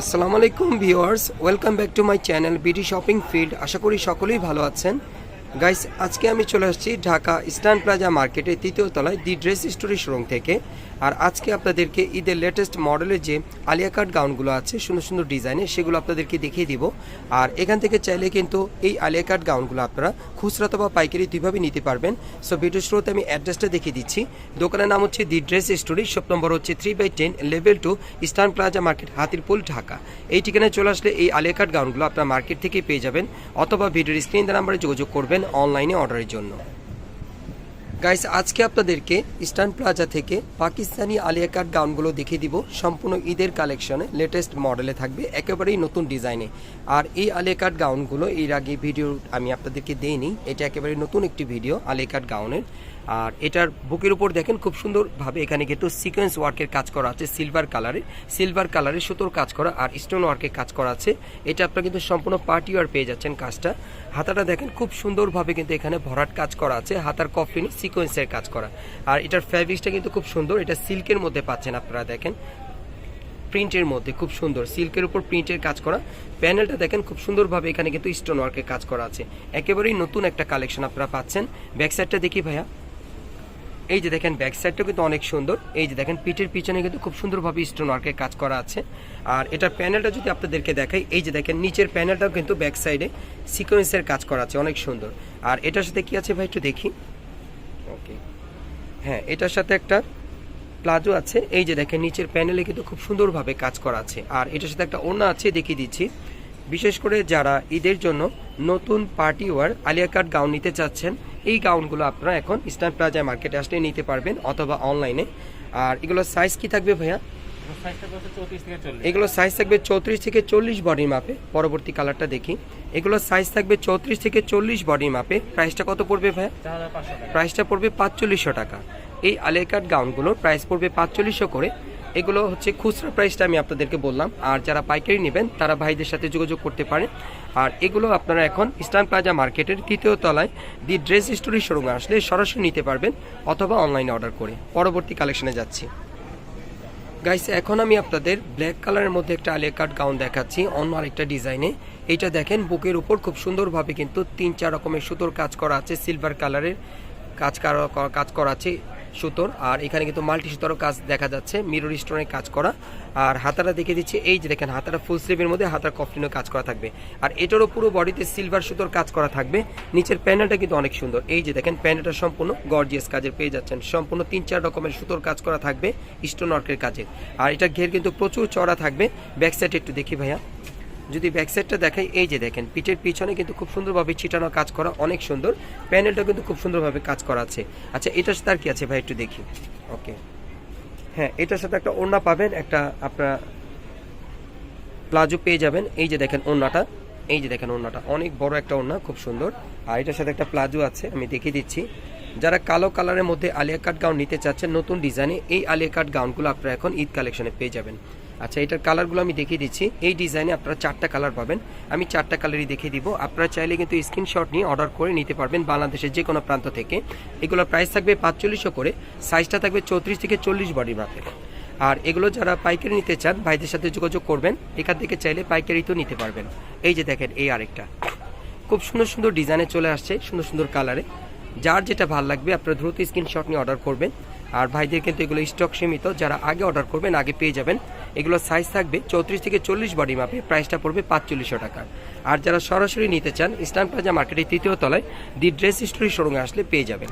আসসালামু আলাইকুম viewers welcome back to my channel BD shopping field. আশা করি সকলেই ভালো আছেন। গাইস, আজকে আমি চলে আসছি ঢাকা ইস্টার্ন প্লাজা মার্কেটের তৃতীয় তলায় দি ড্রেস স্টোরি শোরুম থেকে। আর আজকে আপনাদেরকে ঈদের লেটেস্ট মডেলের যে আলিয়া কাট গাউনগুলো আছে, সুন্দর সুন্দর ডিজাইনের সেগুলো আপনাদেরকে দেখিয়ে দিব। আর এখান থেকে চাইলে কিন্তু এই আলিয়া কাট গাউনগুলো আপনারা খুচরা অথবা পাইকারি দুইভাবে নিতে পারবেন। সো ভিডিও শুরুতে আমি অ্যাড্রেসটা দেখিয়ে দিচ্ছি। দোকানের নাম হচ্ছে the dress story shop number হচ্ছে three by ten level two eastern plaza market Hatirpul, Dhaka. এই ঠিকানায় চলে আসলে এই আলিয়া কাট গাউনগুলো আপনার মার্কেট থেকেই পেয়ে যাবেন। অথবা ভিডিওর স্ক্রিন নাম্বারে যোগাযোগ করবেন অনলাইনে অর্ডারের জন্য। গাইস আজকে আপনাদেরকে ইস্টার্ন প্লাজা থেকে পাকিস্তানি আলিয়া কাট গাউনগুলো দেখিয়ে দিব। সম্পূর্ণ ঈদের কালেকশনে লেটেস্ট মডেলে থাকবে, একেবারেই নতুন ডিজাইনে আর এই আলিয়া কাট গাউনগুলো, এর আগে ভিডিও আমি আপনাদেরকে দেইনি, এটা একেবারে নতুন একটি ভিডিও আলিয়া কাট গাউনের। আর এটার বুকের উপর দেখেন খুব সুন্দরভাবে এখানে কিন্তু সিকোয়েন্স ওয়ার্কের কাজ করা আছে সিলভার কালারে সিলভার কালারে সুতোর কাজ করা আর স্টোন ওয়ার্কের কাজ করা আছে। এটা আপনারা কিন্তু সম্পূর্ণ পার্টি ওয়ার পেয়ে যাচ্ছেন কাজটা। হাতাটা দেখেন খুব সুন্দরভাবে কিন্তু এখানে ভরাট কাজ করা আছে, হাতার কফিনি সিকোয়েন্সের কাজ করা। আর এটার ফ্যাব্রিক্সটা কিন্তু খুব সুন্দর, এটা সিল্কের মধ্যে পাচ্ছেন আপনারা দেখেন। প্রিন্টের মধ্যে খুব সুন্দর সিল্কের উপর প্রিন্টের কাজ করা। প্যানেলটা দেখেন খুব সুন্দরভাবে এখানে কিন্তু স্টোন ওয়ার্কের কাজ করা আছে। একেবারেই নতুন একটা কালেকশন আপনারা পাচ্ছেন। ব্যাক সাইডটা দেখি ভাইয়া। এই যে দেখেন ব্যাক সাইডটাও কিন্তু অনেক সুন্দর। এই যে দেখেন পিঠের পিছনে কিন্তু খুব সুন্দরভাবে স্টোন ওয়ার্কের কাজ করা আছে। আর এটার প্যানেলটা যদি আপনাদেরকে দেখাই, এই যে দেখেন নিচের প্যানেলটাও কিন্তু ব্যাক সাইডে সিকোয়েন্সের কাজ করা আছে, অনেক সুন্দর। আর এটার সাথে কি আছে ভাই একটু দেখি? ওকে হ্যাঁ এটার সাথে একটা প্লাজো আছে। এই যে দেখেন নিচের প্যানেলে কিন্তু খুব সুন্দরভাবে কাজ করা আছে। আর এটার সাথে একটা ওড়না আছে, দেখিয়ে দিচ্ছি। বিশেষ করে যারা ঈদের জন্য নতুন party wear Alia cut gown নিতে চাচ্ছেন এই গাউনগুলো আপনারা এখন ইস্টার্ন প্লাজা মার্কেটে আসলে নিতে পারবেন অথবা অনলাইনে আর এগুলোর সাইজ কি থাকবে ভাইয়া? সাইজটা বলতে চৌত্রিশ থেকে চল্লিশ। এগুলো সাইজ থাকবে চৌত্রিশ থেকে চল্লিশ বডির মাপে পরবর্তী কালারটা দেখি। এগুলোর সাইজ থাকবে চৌত্রিশ থেকে চল্লিশ বডির মাপে প্রাইসটা কত পড়বে ভাইয়া? প্রাইসটা পড়বে পাঁচচল্লিশশো টাকা। এই আলেকাট গাউনগুলোর প্রাইস পড়বে পাঁচচল্লিশশো করে। এগুলো হচ্ছে খুচরা প্রাইসটা আমি আপনাদেরকে বললাম। আর যারা পাইকারি নেবেন, তারা ভাইদের সাথে যোগাযোগ করতে পারেন আর এগুলো আপনারা এখন ইস্টার্ন প্লাজা মার্কেটের তৃতীয় তলায় দি ড্রেস স্টোরি শোরুমে আসলে সরাসরি নিতে পারবেন অথবা অনলাইনে অর্ডার করে। পরবর্তী কালেকশনে যাচ্ছি। গাইস এখন আমি আপনাদের ব্ল্যাক কালারের মধ্যে একটা আলিয়া কাট গাউন দেখাচ্ছি, অন্য আরেকটা ডিজাইনে এইটা দেখেন, বুকের উপর খুব সুন্দরভাবে কিন্তু তিন চার রকমের সুতোর কাজ করা আছে সিলভার কালারের কাজ কাজ করা আছে। সুতোর, আর এখানে কিন্তু মাল্টি সুতোরও কাজ দেখা যাচ্ছে মিরর স্টোনের কাজ করা। আর হাতাটা দেখে দিচ্ছে, এই যে দেখেন, হাতাটা ফুল স্লিভের মধ্যে হাতার কফলিনও কাজ করা থাকবে। আর এটারও পুরো বডিতে সিলভার সুতোর কাজ করা থাকবে। নিচের প্যানেলটা কিন্তু অনেক সুন্দর। এই যে দেখেন প্যানেলটা সম্পূর্ণ গর্জিয়াস কাজের, পেয়ে যাচ্ছেন। সম্পূর্ণ তিন চার রকমের সুতোর কাজ করা থাকবে স্টোন ওয়ার্কের কাজে। আর এটা ঘের কিন্তু প্রচুর চড়া থাকবে। ব্যাক সাইড একটু দেখি ভাইয়া। যদি ব্যাক সাইডটা দেখাই, এই যে দেখেন, পিঠের পিছনে কিন্তু খুব সুন্দরভাবে ছিটানো কাজ করা অনেক সুন্দর। প্যানেলটা কিন্তু খুব সুন্দরভাবে কাজ করা আছে। আচ্ছা এটার সাথে আর কি আছে ভাই একটু দেখি? ওকে হ্যাঁ এটার সাথে একটা ওড়না পাবেন, একটা আপনার প্লাজো পেয়ে যাবেন। এই যে দেখেন ওড়নাটা, এই যে দেখেন ওড়নাটা, অনেক বড় একটা ওড়না, খুব সুন্দর। আর এটার সাথে একটা প্লাজো আছে, আমি দেখিয়ে দিচ্ছি। যারা কালো কালারের মধ্যে আলিয়া কাট গাউন নিতে চাচ্ছেন, নতুন ডিজাইনে এই আলিয়া কাট গাউনগুলো আপনারা এখন ঈদ কালেকশনে পেয়ে যাবেন। আচ্ছা এটার কালারগুলো আমি দেখিয়ে দিচ্ছি। এই ডিজাইনে আপনারা চারটা কালার পাবেন। আমি চারটা কালারই দেখিয়ে দিব। আপনারা চাইলে কিন্তু স্ক্রিনশট নিয়ে অর্ডার করে নিতে পারবেন বাংলাদেশের যে কোনো প্রান্ত থেকে। এগুলোর প্রাইস থাকবে পাঁচচল্লিশশো করে। সাইজটা থাকবে চৌত্রিশ থেকে চল্লিশ বডি মাপের আর এগুলো যারা পাইকারি নিতে চান, ভাইদের সাথে যোগাযোগ করবেন। এখান থেকে চাইলে পাইকারিতেও নিতে পারবেন। এই যে দেখেন, এই আরেকটা। খুব সুন্দর সুন্দর ডিজাইনে চলে আসছে, সুন্দর সুন্দর কালারে। যার যেটা ভালো লাগবে, আপনারা দ্রুত স্ক্রিনশট নিয়ে অর্ডার করবেন। আর ভাইদের কিন্তু এগুলো স্টক সীমিত। যারা আগে অর্ডার করবেন, আগে পেয়ে যাবেন। এগুলো সাইজ থাকবে চৌত্রিশ থেকে চল্লিশ বডি মাপে প্রাইসটা পড়বে পাঁচচল্লিশশো টাকা। আর যারা সরাসরি নিতে চান ইস্টার্ন প্লাজা মার্কেটের তৃতীয় তলায় দি ড্রেস স্টোরি শোরুমে আসলে পেয়ে যাবেন।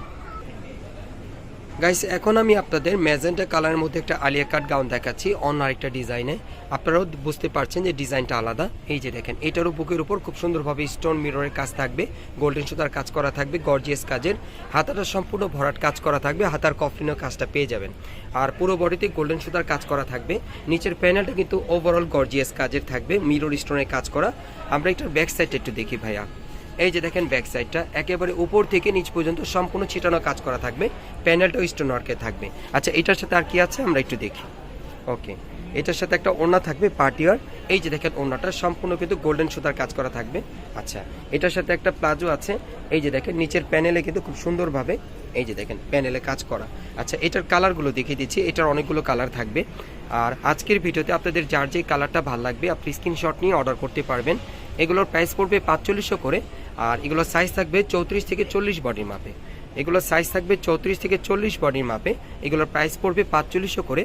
গাইস এখন আমি আপনাদের ম্যাজেন্টা কালারের মধ্যে একটা আলিয়া কাট গাউন দেখাচ্ছি। অন্য আরেকটা ডিজাইনে। আপনারাও বুঝতে পারছেন যে ডিজাইনটা আলাদা। এই যে দেখেন, এটারও বুকের উপর খুব সুন্দরভাবে স্টোন মিররের কাজ থাকবে। গোল্ডেন সুতার কাজ করা থাকবে গর্জিয়াস কাজের। হাতাটা সম্পূর্ণ ভরাট কাজ করা থাকবে, হাতার কফলিনের কাজটা পেয়ে যাবেন। আর পুরো বডিতে গোল্ডেন সুতার কাজ করা থাকবে। নিচের প্যানেলটা কিন্তু ওভারঅল গর্জিয়াস কাজের থাকবে মিরর স্টোনের কাজ করা। আমরা এটার ব্যাক সাইডটা একটু দেখি ভাইয়া। এই যে দেখেন ব্যাক সাইডটা একেবারে উপর থেকে নিচ পর্যন্ত সম্পূর্ণ ছিটানো কাজ করা থাকবে প্যানেলটাও স্টোন ওয়ার্কে থাকবে। আচ্ছা এটার সাথে আর কি আছে? আমরা একটু দেখি। ওকে এটার সাথে একটা ওড়না থাকবে পার্টিয়ার এই যে দেখেন ওড়নাটা, সম্পূর্ণ কিন্তু গোল্ডেন সুতার কাজ করা থাকবে। আচ্ছা এটার সাথে একটা প্লাজো আছে। এই যে দেখেন, নিচের প্যানেলে কিন্তু খুব সুন্দরভাবে এই যে দেখেন প্যানেলে কাজ করা। আচ্ছা এটার কালারগুলো দেখিয়ে দিচ্ছি। এটার অনেকগুলো কালার থাকবে। আর আজকের ভিডিওতে আপনাদের যার যে কালারটা ভালো লাগবে, আপনি স্ক্রিনশট নিয়ে অর্ডার করতে পারবেন। এগুলোর প্রাইস পড়বে পাঁচচল্লিশশো করে। আর এগুলোর সাইজ থাকবে চৌত্রিশ থেকে চল্লিশ বডির মাপে। এগুলোর সাইজ থাকবে চৌত্রিশ থেকে চল্লিশ বডির মাপে। এগুলোর প্রাইস পড়বে পাঁচচল্লিশশো করে।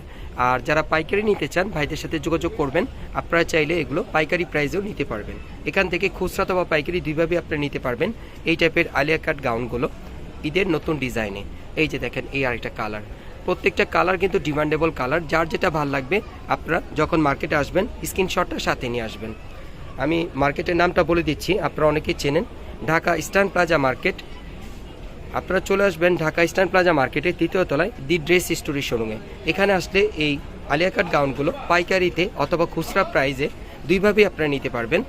আর যারা পাইকারি নিতে চান, ভাইদের সাথে যোগাযোগ করবেন। আপনারা চাইলে এগুলো পাইকারি প্রাইসেও নিতে পারবেন। এখান থেকে খুচরা অথবা পাইকারি দুইভাবে আপনারা নিতে পারবেন। এই টাইপের আলিয়া কাট গাউনগুলো ঈদের নতুন ডিজাইনে এই যে দেখেন, এই আরেকটা কালার প্রত্যেকটা কালার কিন্তু ডিমান্ডেবল কালার যার যেটা ভালো লাগবে, আপনারা যখন মার্কেটে আসবেন স্ক্রিনশটটা সাথে নিয়ে আসবেন। আমি মার্কেটের নামটা বলে দিচ্ছি, আপনারা অনেকেই চেনেন। Dhaka eastern plaza market. আপনারা চলে আসবেন ঢাকা ইস্টার্ন প্লাজা মার্কেটের তৃতীয় তলায় দি ড্রেস স্টোরি শোরুমে। এখানে আসলে এই আলিয়াকাট গাউনগুলো পাইকারিতে অথবা খুচরা প্রাইজে দুইভাবেই আপনারা নিতে পারবেন।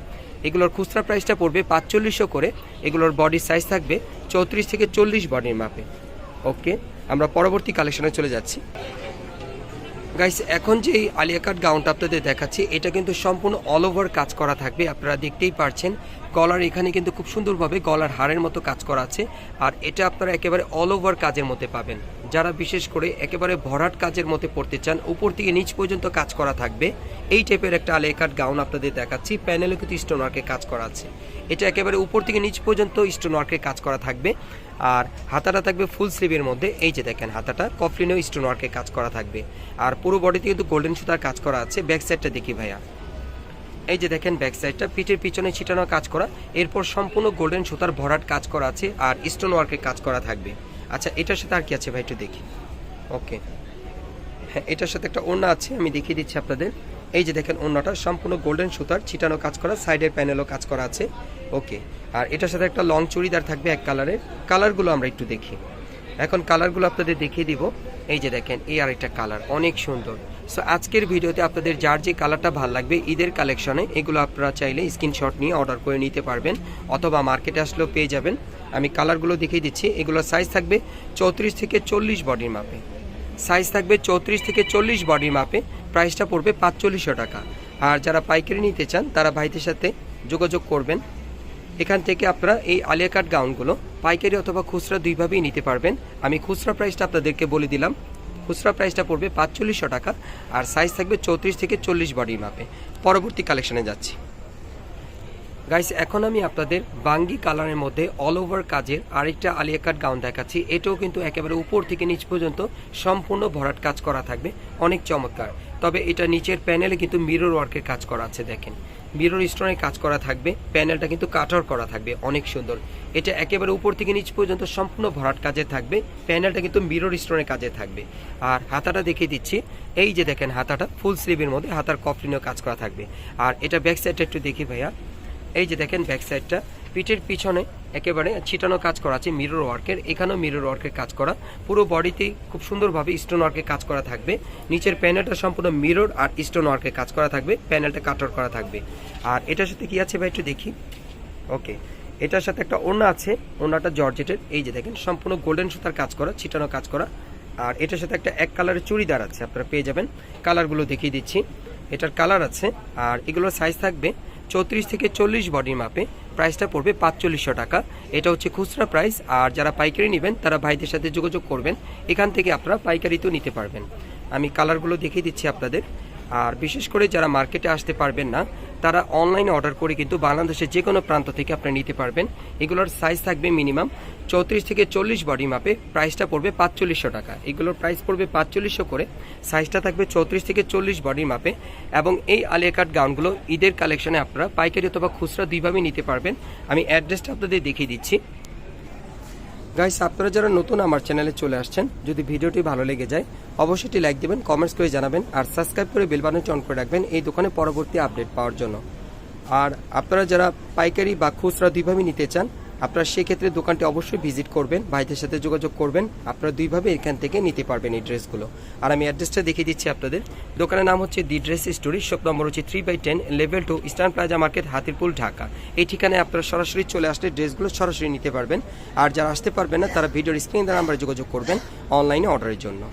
এগুলোর খুচরা প্রাইসটা পড়বে পাঁচচল্লিশশো করে। এগুলোর বডির সাইজ থাকবে চৌত্রিশ থেকে চল্লিশ বডির মাপে। ওকে, আমরা পরবর্তী কালেকশনে চলে যাচ্ছি। গাইস এখন যে এই আলিয়া কাট গাউনটা আপনাদের দেখাচ্ছি, এটা কিন্তু সম্পূর্ণ অল ওভার কাজ করা থাকবে, আপনারা দেখতেই পারছেন। গলার এখানে কিন্তু খুব সুন্দরভাবে গলার হাড়ের মতো কাজ করা আছে, আর এটা আপনারা একেবারে অল ওভার কাজের মধ্যে পাবেন। যারা বিশেষ করে একেবারে ভরাট কাজের মধ্যে পড়তে চান, উপর থেকে নিচ পর্যন্ত কাজ করা থাকবে। এই টাইপের একটা আলিয়া কাট গাউন আপনাদের দেখাচ্ছি। প্যানেলে কিন্তু স্টোন ওয়ার্কে কাজ করা আছে। এটা একেবারে উপর থেকে নিচ পর্যন্ত স্টোন ওয়ার্কে কাজ করা থাকবে। আর হাতাটা থাকবে ফুল স্লিভের মধ্যে। এই যে দেখেন হাতাটা, কফলিনেও স্টোন ওয়ার্কে কাজ করা থাকবে। আর পুরো বডিতে কিন্তু গোল্ডেন সুতার কাজ করা আছে। ব্যাক সাইডটা দেখি ভাইয়া। এই যে দেখেন ব্যাক সাইডটা পিঠের পিছনে ছিটানো কাজ করা। এরপর সম্পূর্ণ গোল্ডেন সুতার ভরাট কাজ করা আছে। আর স্টোন ওয়ার্কের কাজ করা থাকবে। আচ্ছা এটার সাথে আর কি আছে ভাই একটু দেখি। ওকে হ্যাঁ এটার সাথে একটা ওড়না আছে, আমি দেখিয়ে দিচ্ছি আপনাদের। এই যে দেখেন ওড়নাটা, সম্পূর্ণ গোল্ডেন সুতার, ছিটানো কাজ করা সাইডের প্যানেলও কাজ করা আছে। ওকে আর এটার সাথে একটা লং চুড়িদার থাকবে এক কালারের কালারগুলো আমরা একটু দেখি। এখন কালারগুলো আপনাদের দেখিয়ে দিব। এই যে দেখেন, এই আরেকটা কালার অনেক সুন্দর। সো আজকের ভিডিওতে আপনাদের যার যে কালারটা ভালো লাগবে, ঈদের কালেকশনে এগুলো আপনারা চাইলে স্ক্রিনশট নিয়ে অর্ডার করে নিতে পারবেন, অথবা মার্কেটে আসলেও পেয়ে যাবেন। আমি কালারগুলো দেখিয়ে দিচ্ছি। এগুলোর সাইজ থাকবে চৌত্রিশ থেকে চল্লিশ বডির মাপে সাইজ থাকবে চৌত্রিশ থেকে চল্লিশ বডির মাপে প্রাইসটা পড়বে পাঁচচল্লিশশো টাকা। আর যারা পাইকারি নিতে চান, তারা ভাইদের সাথে যোগাযোগ করবেন। এখান থেকে আপনারা এই আলিয়া কাট গাউনগুলো পাইকারি অথবা খুচরা দুইভাবেই নিতে পারবেন। আমি খুচরা প্রাইসটা আপনাদেরকে বলে দিলাম। খুচরা প্রাইসটা পড়বে পাঁচচল্লিশশো টাকা। আর সাইজ থাকবে চৌত্রিশ থেকে চল্লিশ বডির মাপে পরবর্তী কালেকশনে যাচ্ছি। গাইস এখন আমি আপনাদের বাঙ্গি কালারের মধ্যে অল ওভার কাজের আরেকটা আলিয়া কাট গাউন দেখাচ্ছি। এটাও কিন্তু একেবারে উপর থেকে নিচ পর্যন্ত সম্পূর্ণ ভরাট কাজ করা থাকবে। অনেক চমৎকার। তবে এটা নিচের প্যানেলে কিন্তু মিরর ওয়ার্কের কাজ করা আছে, দেখেন। মিরর স্টোনের কাজ করা থাকবে। প্যানেলটা কিন্তু কাটার করা থাকবে। অনেক সুন্দর। এটা একেবারে উপর থেকে নিচ পর্যন্ত সম্পূর্ণ ভরাট কাজে থাকবে। প্যানেলটা কিন্তু মিরর স্টোনের কাজে থাকবে। আর হাতাটা দেখিয়ে দিচ্ছি। এই যে দেখেন হাতাটা ফুল স্লিভের মধ্যে হাতার কফলিনও কাজ করা থাকবে। আর এটা ব্যাক সাইডটা একটু দেখি ভাইয়া। এই যে দেখেন ব্যাক সাইডটা পিঠের পিছনে একেবারে ছিটানো কাজ করা আছে মিরর ওয়ার্কের এখানেও মিরর ওয়ার্কের কাজ করা। পুরো বডিতেই খুব সুন্দরভাবে স্টোন ওয়ার্কের কাজ করা থাকবে। নিচের প্যানেলটা সম্পূর্ণ মিরর আর স্টোন ওয়ার্কের কাজ করা থাকবে প্যানেলটা কাটার করা থাকবে। আর এটার সাথে কি আছে ভাই একটু দেখি? ওকে এটার সাথে একটা ওড়না আছে, ওড়নাটা জর্জেটের। এই যে দেখেন, সম্পূর্ণ গোল্ডেন সুতার কাজ করা, ছিটানো কাজ করা। আর এটার সাথে একটা এক কালারের চুড়িদার আছে, আপনারা পেয়ে যাবেন। কালারগুলো দেখিয়ে দিচ্ছি। এটার কালার আছে, আর এগুলোর সাইজ থাকবে চৌত্রিশ থেকে চল্লিশ বডির মাপে প্রাইসটা পড়বে পাঁচচল্লিশশো টাকা। এটা হচ্ছে খুচরা প্রাইস আর যারা পাইকারি নেবেন, তারা ভাইদের সাথে যোগাযোগ করবেন। এখান থেকে আপনারা পাইকারিতেও নিতে পারবেন। আমি কালারগুলো দেখিয়ে দিচ্ছি আপনাদের। আর বিশেষ করে যারা মার্কেটে আসতে পারবেন না তারা অনলাইনে অর্ডার করে কিন্তু বাংলাদেশের যে কোনো প্রান্ত থেকে আপনি নিতে পারবেন। এগুলোর সাইজ থাকবে মিনিমাম চৌত্রিশ থেকে চল্লিশ বডি মাপে প্রাইসটা পড়বে পাঁচচল্লিশশো টাকা। এগুলোর প্রাইস পড়বে পাঁচচল্লিশশো করে সাইজটা থাকবে চৌত্রিশ থেকে চল্লিশ বডি মাপে এবং এই আলিয়া কাট গাউনগুলো ঈদের কালেকশনে আপনারা পাইকারি অথবা খুচরা দুইভাবে নিতে পারবেন। আমি অ্যাড্রেসটা আপনাদের দেখিয়ে দিচ্ছি। গাইস আপনারা যারা নতুন আমার চ্যানেলে চলে আসছেন, যদি ভিডিওটি ভালো লেগে যায়, অবশ্যই একটি লাইক দেবেন কমেন্টস করে জানাবেন, আর সাবস্ক্রাইব করে বেল বাটনটি অন করে রাখবেন এই দোকানে পরবর্তী আপডেট পাওয়ার জন্য। আর আপনারা যারা পাইকারি বা খুচরা দুইভাবে নিতে চান আপনারা সেক্ষেত্রে দোকানটি অবশ্যই ভিজিট করবেন, ভাইদের সাথে যোগাযোগ করবেন। আপনারা দুইভাবে এখান থেকে নিতে পারবেন এই ড্রেসগুলো। আর আমি অ্যাড্রেসটা দেখিয়ে দিচ্ছি আপনাদের। দোকানের নাম হচ্ছে the dress story, shop number হচ্ছে three by ten, level two eastern plaza market, Hatirpul, Dhaka. এই ঠিকানায় আপনারা সরাসরি চলে আসলে ড্রেসগুলো সরাসরি নিতে পারবেন। আর যারা আসতে পারবেন না, তারা ভিডিওর স্ক্রিন দ্বারা আমরা যোগাযোগ করবেন অনলাইনে অর্ডারের জন্য।